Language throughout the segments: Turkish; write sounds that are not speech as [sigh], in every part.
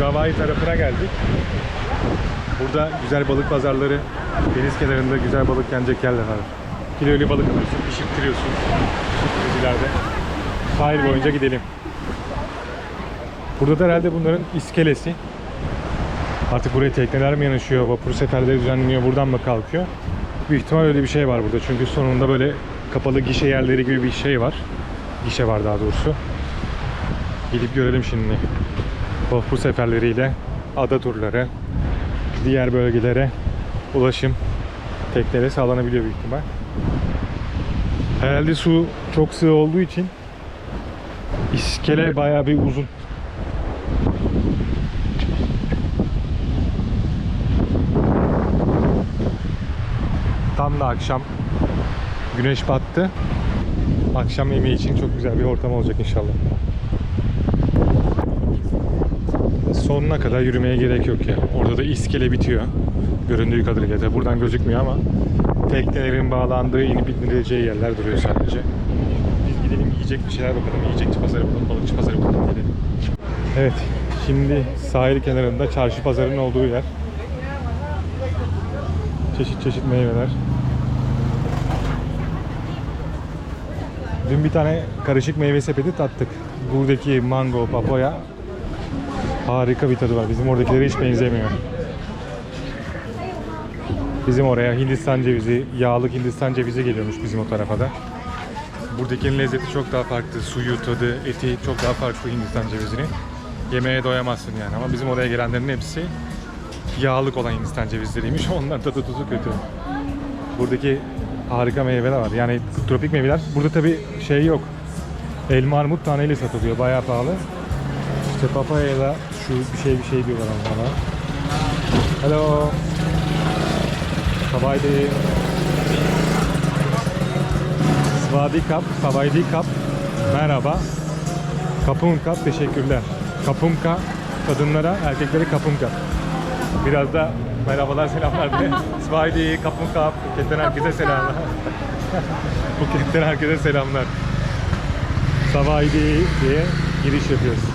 Gavai tarafına geldik. Burada güzel balık pazarları, deniz kenarında güzel balık yenecek yerler var. Kilolu balık alıyorsun, pişirttiriyorsun. Pişirticilerde. Sahil boyunca gidelim. Burada da herhalde bunların iskelesi. Artık buraya tekneler mi yanaşıyor, vapur seferleri düzenleniyor, buradan mı kalkıyor? Büyük ihtimal öyle bir şey var burada. Çünkü sonunda böyle kapalı gişe yerleri gibi bir şey var. Gişe var daha doğrusu. Gidip görelim şimdi. Vapur seferleriyle ada turları, diğer bölgelere ulaşım teknere sağlanabiliyor büyük ihtimal. Herhalde su çok sığ olduğu için iskele bayağı bir uzun. Tam da akşam güneş battı. Akşam yemeği için çok güzel bir ortam olacak inşallah. Sonuna kadar yürümeye gerek yok ya. Orada da iskele bitiyor. Göründüğü kadarıyla Tabii buradan gözükmüyor ama teknelerin bağlandığı, inip indirileceği yerler duruyor sadece. Biz gidelim yiyecek bir şeyler bakalım. Yiyecekçi pazarı bulalım, balıkçı pazarı bulalım gidelim. Evet, şimdi sahil kenarında çarşı pazarının olduğu yer. Çeşit çeşit meyveler. Dün bir tane karışık meyve sepeti tattık. Buradaki mango, papaya harika bir tadı var. Bizim oradakilere hiç benzemiyor. Bizim oraya Hindistan cevizi, yağlı Hindistan cevizi geliyormuş bizim o tarafa da. Buradakinin lezzeti çok daha farklı. Suyu, tadı, eti çok daha farklı Hindistan cevizinin. Yemeğe doyamazsın yani ama bizim oraya gelenlerin hepsi yağlık olan Hindistan cevizleriymiş. [laughs] Onların tadı tuzu kötü. Buradaki harika meyveler var. Yani tropik meyveler. Burada tabi şey yok. Elma armut taneyle satılıyor. Bayağı pahalı. İşte papaya da şu bir şey bir şey diyorlar onlara. Hello. Savaydi. Svadi kap, Savaydi kap. Merhaba. Kapunka teşekkürler. Kapunka kadınlara, erkeklere kapunka. Biraz da merhabalar selamlar diye. [laughs] Svaydi, Kapunka, Phuket'ten herkese selamlar. Phuket'ten herkese selamlar. Savaydi diye giriş yapıyoruz.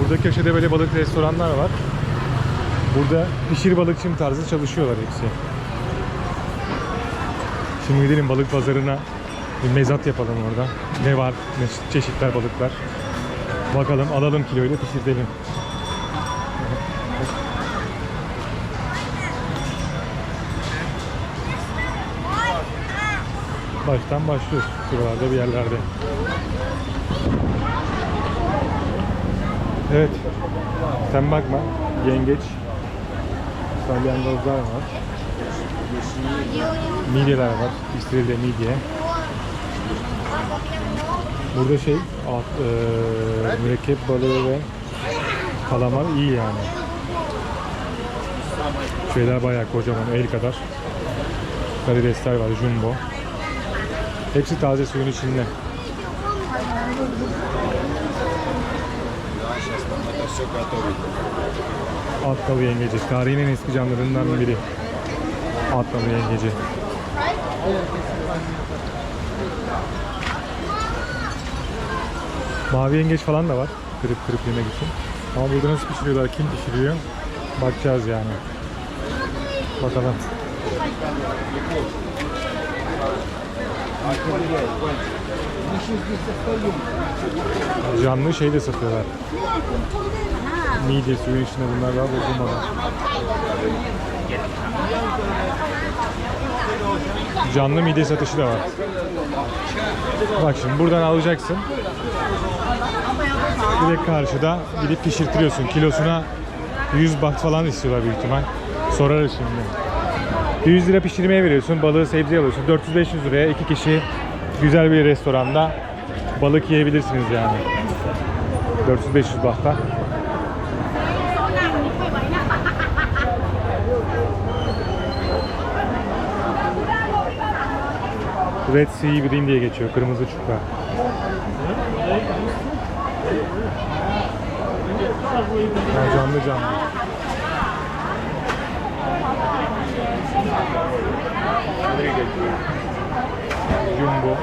Burada köşede böyle balık restoranlar var. Burada pişir balıkçım tarzı çalışıyorlar hepsi. Şimdi gidelim balık pazarına bir mezat yapalım orada. Ne var, ne çeşitler balıklar. Bakalım alalım kiloyla pişirtelim. Baştan başlıyoruz. Şuralarda bir yerlerde. Evet. Sen bakma. Yengeç. Salyangozlar var. Midyeler var. İstiridye midye. Burada şey alt, eee, mürekkep balığı ve kalamar iyi yani. Şeyler bayağı kocaman el kadar. Karidesler var jumbo. Hepsi taze suyun içinde. Atkalı yengeci. Tarihin en eski canlılarından biri. Atkalı yengeci. Mavi yengeç falan da var. Kırıp kırıp yemek için. Ama burada nasıl pişiriyorlar, kim pişiriyor? Bakacağız yani. Bakalım. Canlı şey de satıyorlar. Midye suyun içinde bunlar daha bozulmadan. Canlı midye satışı da var. Bak şimdi buradan alacaksın. Direkt karşıda gidip pişirtiriyorsun. Kilosuna 100 baht falan istiyorlar büyük ihtimal. Sorarız şimdi. 100 lira pişirmeye veriyorsun. Balığı sebze alıyorsun. 400-500 liraya iki kişi güzel bir restoranda balık yiyebilirsiniz yani. 400-500 bahta. Red Sea Green diye geçiyor. Kırmızı çukra. Ha, canlı canlı. Смотри, какие. Jumbo.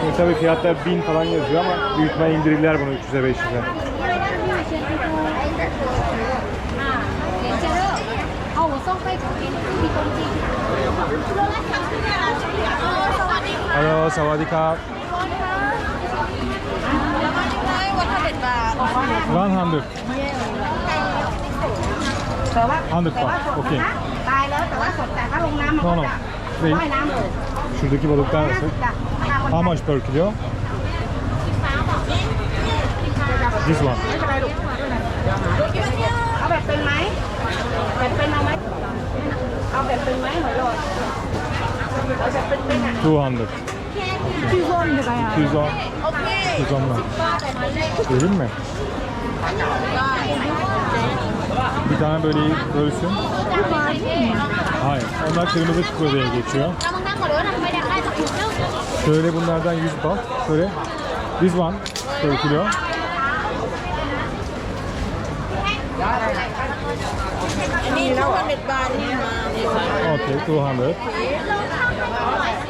Şimdi tabii fiyatlar 1000 falan yazıyor ama büyütme indirirler bunu 300'e 500'e. Hello, สวัสดีครับ 100 แต่ว่า 100 แต่ว่า baht. สด Okey. นะตายแล้วแต่ว่าสดแต่ถ้าลงน้ำมัน No ก็ no. จะ Wait. ว่ายน้ำเลย Şuradaki balıklar nasıl? จ้ะราคาคนไท How ย much per kilo? This one. ไม่เป็นไรลูกเอาแบบเป็นไหมแบบเป็นเอาไหมเอาแบบเป็นไหมหอยหลอดเอาแบบเป็นๆอ่ะ 200. 210 liraya 210. โอเ Bir tane böyle bölsün. Hayır. Onlar kırmızı kutuya geçiyor. Şöyle bunlardan 100 bal. Şöyle 100 van. Şöyle kilo. Okay, 200.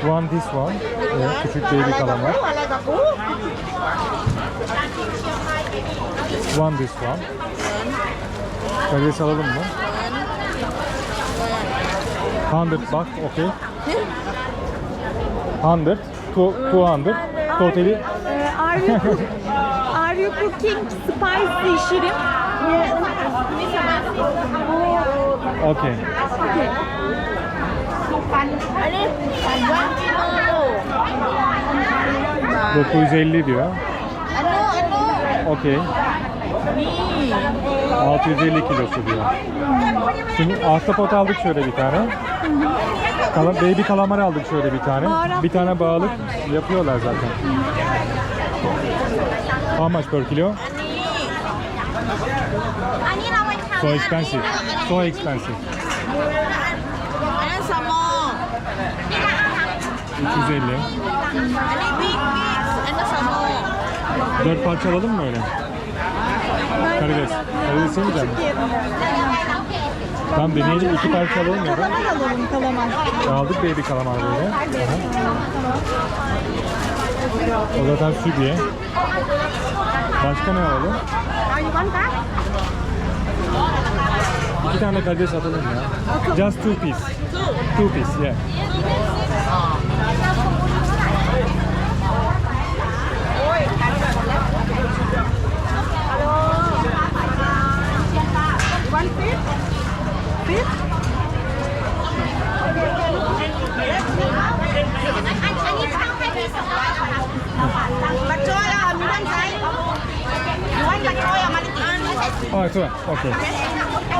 One this one. Evet, küçük baby kalan. One this one. Karides alalım mı? Hundred bak, okey. Hundred, two, two hundred, totally. Ee, are you, cook- [laughs] are you cooking spicy shrimp? Yes. Okay. Okay. 950 diyor. Okey. นี่ 650 kilosu diyor. Şimdi ahtapot aldık şöyle bir tane. Kalam, baby kalamar aldık şöyle bir tane. Bir tane bağlık yapıyorlar zaten. How much per kilo? So expensive. So expensive. 350. Dört parça alalım mı öyle? Karides. Karides yemeyeceğim. Küçük diyelim. Tamam deneyelim. İki parça alalım ya. Kalamar alalım kalamar. Aldık baby kalamar böyle. Aha. O zaten sübiye. Başka ne alalım? İki tane karides alalım ya. Just two piece. Two piece yeah. mình chỉ Oh, two. Okay.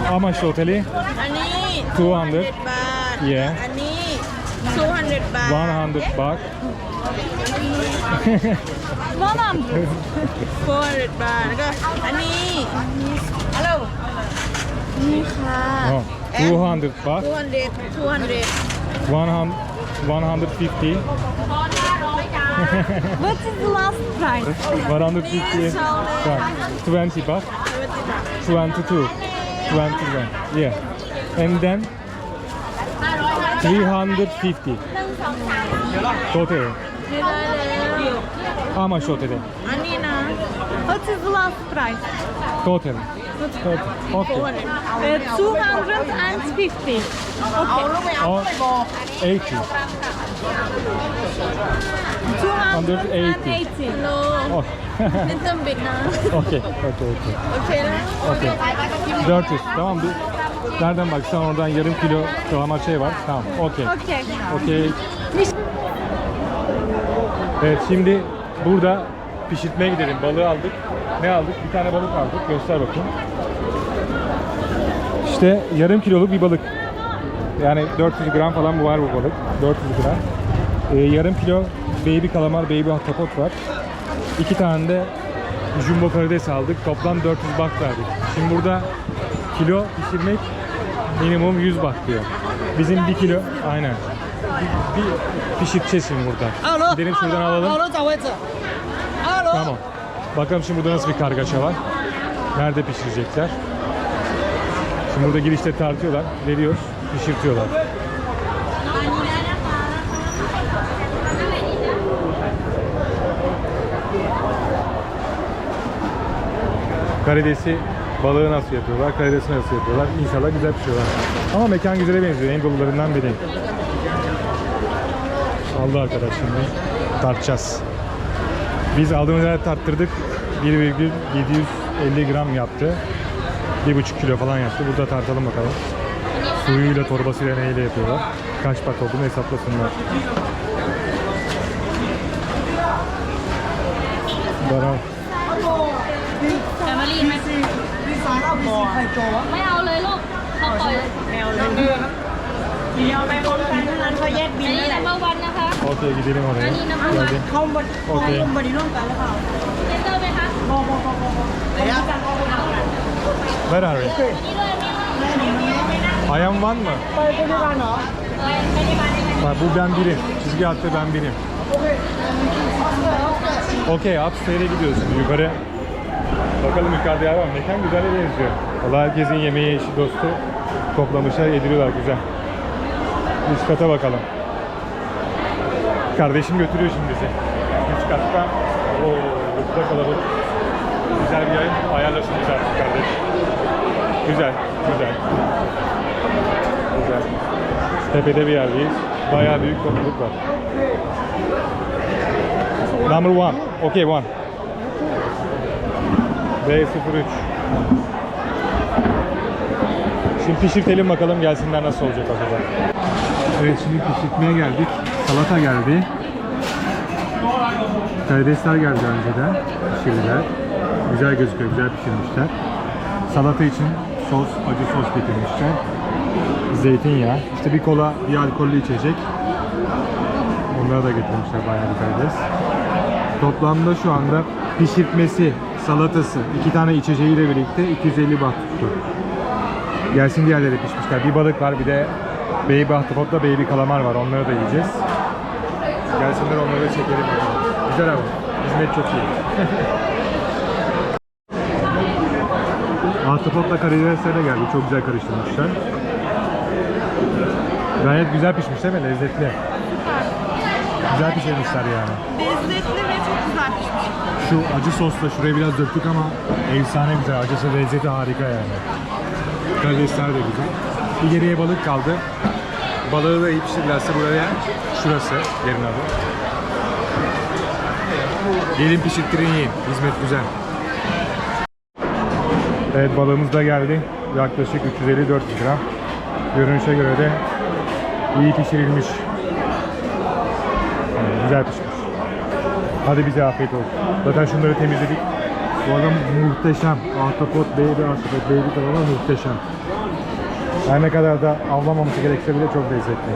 How much totally? อันนี้ 200. เด็ดบาท Yeah. อันนี้200บาท 100 baht. [laughs] Tamam. 400บาทแล้วก็อันนี้ฮัลโหล [laughs] นี่ค่ะ Oh, 200 baht. 200 200 100, 150. What is the last price? 150. Right. 20 baht. 22. 21. Yeah. And then 350. Total. ไม่ได้แล้ว How much total? อันนี้นะ What is the last price? Total. Good. Okay. 250. Okay. Or 80. 280. 280. No. Little bit now. Okay. Okay. Okay. Okay. 400. Tamam mı? Nereden baksan oradan yarım kilo kalamar şey var. Tamam. Okey. Okey. Okey. Evet şimdi burada pişirtmeye gidelim. Balığı aldık. Ne aldık? Bir tane balık aldık. Göster bakayım. İşte yarım kiloluk bir balık. Yani 400 gram falan bu var bu balık. 400 gram. Ee, yarım kilo baby kalamar, baby ahtapot var. İki tane de jumbo karides aldık. Toplam 400 bak verdik. Şimdi burada kilo pişirmek minimum 100 bak diyor. Bizim bir kilo aynen. Bir, bir pişirteceğiz şimdi burada. Gidelim şuradan alalım. Tamam. Bakalım şimdi burada nasıl bir kargaşa var. Nerede pişirecekler. Şimdi burada girişte tartıyorlar, veriyor, pişirtiyorlar. Karidesi balığı nasıl yapıyorlar, karidesi nasıl yapıyorlar. İnşallah güzel pişiyorlar. Ama mekan güzele benziyor. En dolularından biri. Aldı arkadaş şimdi. Tartacağız. Biz aldığımız yerde tarttırdık. 1,750 gram yaptı. 1,5 kilo falan yaptı. Burada tartalım bakalım. Suyuyla, torbasıyla neyle yapıyorlar. Kaç pat olduğunu hesaplasınlar. Baran. แฟมิลี่ไหมไม่เอาเลยลูกเขาปล่อย แมวเลยเดี๋ยวไปพร้อมกันเท่านั้นเขาแยกบิ อั น นนี้ นั่นแหละ number one นะคะ Okey gidelim oraya. Hani number one. Geldi. เขาบด โอเค เขาบดร่วมกันหรือเปล่า เซนเตอร์ไหมคะ บอบอบอบอบเขาบดกันเขาบดกัน Where are we? I am one mı? Ha, bu ben birim. Çizgi hattı ben birim. Okey, upstairs'e gidiyorsun yukarı. Bakalım yukarıda yer var? Mekan güzel benziyor. Allah herkesin yemeği, işi, dostu toplamışlar, yediriyorlar güzel. Üst kata bakalım. Kardeşim götürüyor şimdi bizi. Üst katta. Oo, burada kalabalık. Güzel bir yer ayarlasın artık kardeş. Güzel, güzel. Güzel. Tepede bir yerdeyiz. Bayağı büyük topluluk var. Number one. Okay one. B03. Şimdi pişirtelim bakalım gelsinler nasıl olacak acaba. Evet şimdi pişirtmeye geldik. Salata geldi. Karidesler geldi önceden. Pişirdiler. Güzel gözüküyor, güzel pişirmişler. Salata için sos, acı sos getirmişler. Zeytinyağı. İşte bir kola, bir alkollü içecek. Onları da getirmişler bayağı bir karides. Toplamda şu anda pişirtmesi, salatası, iki tane içeceğiyle birlikte 250 baht tuttu. Gelsin diğerleri pişmişler. Bir balık var bir de baby ahtapotla baby kalamar var. Onları da yiyeceğiz. Gelsinler onları da çekelim. Güzel ama. Hizmet çok iyi. [laughs] Ahtapotla karidesler de geldi. Çok güzel karıştırmışlar. Gayet güzel pişmiş değil mi? Lezzetli. Güzel pişirmişler yani. Lezzetli ve çok güzel pişmiş. Şu acı sosla şuraya biraz döktük ama efsane güzel. Acısı lezzeti harika yani. Karidesler de güzel. Bir geriye balık kaldı. Balığı da iyi pişirirlerse buraya şurası yerin adı. Gelin pişirttirin yiyin. Hizmet güzel. Evet balığımız da geldi. Yaklaşık 350-400 gram. Görünüşe göre de iyi pişirilmiş. Yani güzel pişmiş. Hadi bize afiyet olsun. Zaten şunları temizledik. Bu adam muhteşem. Ahtapot, baby ahtapot, baby tamamen muhteşem. Her ne kadar da avlamaması gerekse bile çok lezzetli.